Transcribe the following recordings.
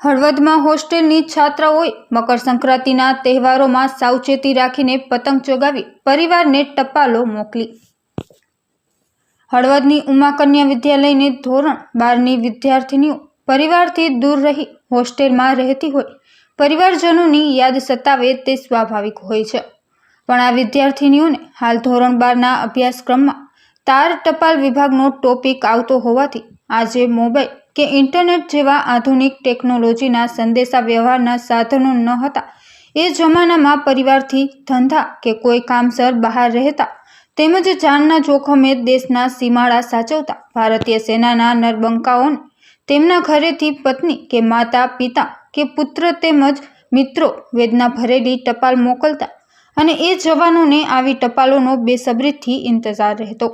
હળવદમાં હોસ્ટેલની છાત્રાઓએ મકર સંક્રાંતિના તહેવારોમાં સાવચેતી રાખીને પતંગ ચગાવી પરિવારને ટપાલો મોકલી. હળવદની ઉમાકન્યા વિદ્યાલયની ધોરણ બારની વિદ્યાર્થીનીઓ પરિવારથી દૂર રહી હોસ્ટેલમાં રહેતી હોય. પરિવારજનોની યાદ સતાવે તે સ્વાભાવિક હોય છે. પણ આ વિદ્યાર્થીનીઓને હાલ ધોરણ બારના અભ્યાસક્રમમાં તાર ટપાલ વિભાગનો ટોપિક આવતો હોવાથી આજે મોબાઈલ કે ઇન્ટરનેટ જેવા આધુનિક ટેકનોલોજીના સંદેશા વ્યવહારના સાધનો ન હતા એ જમાનામાં પરિવારથી ધંધા કે કોઈ કામસર બહાર રહેતા તેમજ જાનના જોખમે દેશના સીમાડા સાચવતા ભારતીય સેનાના નરબંકાઓને, તેમના ઘરેથી પત્ની કે માતા, પિતા કે પુત્ર તેમજ મિત્રો વેદના ભરેલી ટપાલ મોકલતા અને એ જવાનોને આવી ટપાલોનો બેસબરીથી ઇંતજાર રહેતો.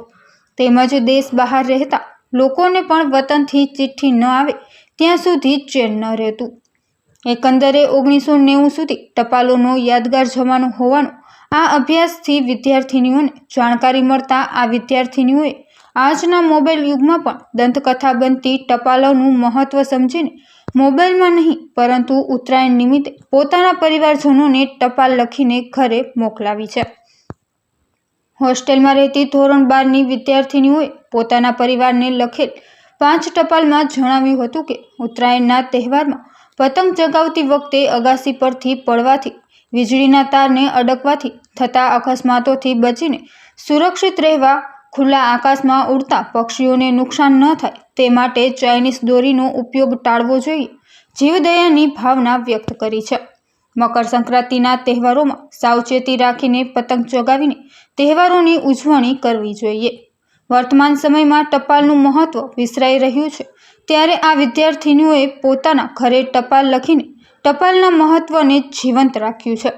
તેમજ દેશ બહાર રહેતા લોકોને પણ વતનથી ચિઠ્ઠી ન આવે, ત્યાં સુધી ચેન ન રહેતું. એકંદરે ઓગણીસો નેવું સુધી ટપાલોનો યાદગાર જમાનો હોવાનો આ અભ્યાસથી વિદ્યાર્થિનીઓને જાણકારી મળતા આ વિદ્યાર્થિનીઓએ આજના મોબાઈલ યુગમાં પણ દંતકથા બનતી ટપાલોનું મહત્ત્વ સમજીને મોબાઈલમાં નહીં, પરંતુ ઉત્તરાયણ નિમિત્તે પોતાના પરિવારજનોને ટપાલ લખીને ઘરે મોકલાવી છે. હોસ્ટેલમાં રહેતી ધોરણ બારની વિદ્યાર્થીનીઓએ પોતાના પરિવારને લખેલ પાંચ ટપાલમાં જણાવ્યું હતું કે, ઉત્તરાયણના તહેવારમાં પતંગ ચગાવતી વખતે અગાસી પરથી પડવાથી વીજળીના તારને અડકવાથી થતા અકસ્માતોથી બચીને સુરક્ષિત રહેવા ખુલ્લા આકાશમાં ઉડતા પક્ષીઓને નુકસાન ન થાય તે માટે ચાઇનીઝ દોરીનો ઉપયોગ ટાળવો જોઈએ, જીવદયાની ભાવના વ્યક્ત કરી છે. મકર સંક્રાંતિના તહેવારોમાં સાવચેતી રાખીને પતંગ ચગાવીને તહેવારોની ઉજવણી કરવી જોઈએ. વર્તમાન સમયમાં ટપાલનું મહત્ત્વ વિસરાઈ રહ્યું છે. ત્યારે આ વિદ્યાર્થિનીઓએ પોતાના ઘરે ટપાલ લખીને ટપાલના મહત્ત્વને જીવંત રાખ્યું છે.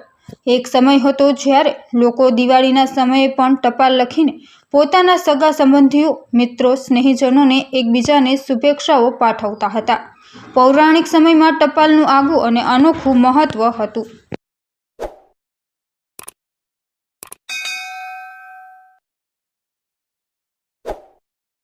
એક સમય હતો જ્યારે લોકો દિવાળીના સમયે પણ ટપાલ લખીને પોતાના સગા સંબંધીઓ, મિત્રો, સ્નેહીજનોને એકબીજાને શુભેચ્છાઓ પાઠવતા હતા. પૌરાણિક સમયમાં ટપાલનું આગવું અને અનોખું મહત્ત્વ હતું.